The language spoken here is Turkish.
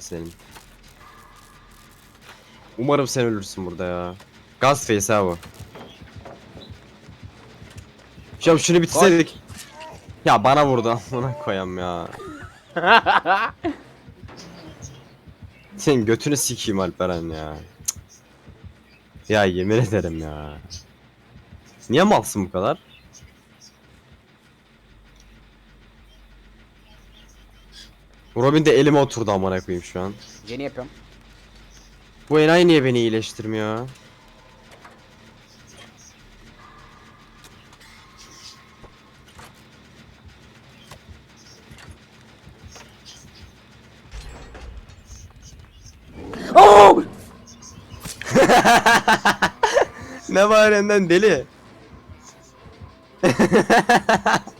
senin. Umarım sen ölürsün burada ya. Gaz face ha bu. Hocam şunu bitirseydik. Ya bana vurdu amına koyam ya. Senin götünü sikeyim Alperen ya. Cık. Ya yemin ederim ya. Niye malsın bu kadar? Robin de elime oturdu amına koyayım şu an. Yeni yapıyorum. Bu enayi niye beni iyileştirmiyor? Oh! ne var elinden deli?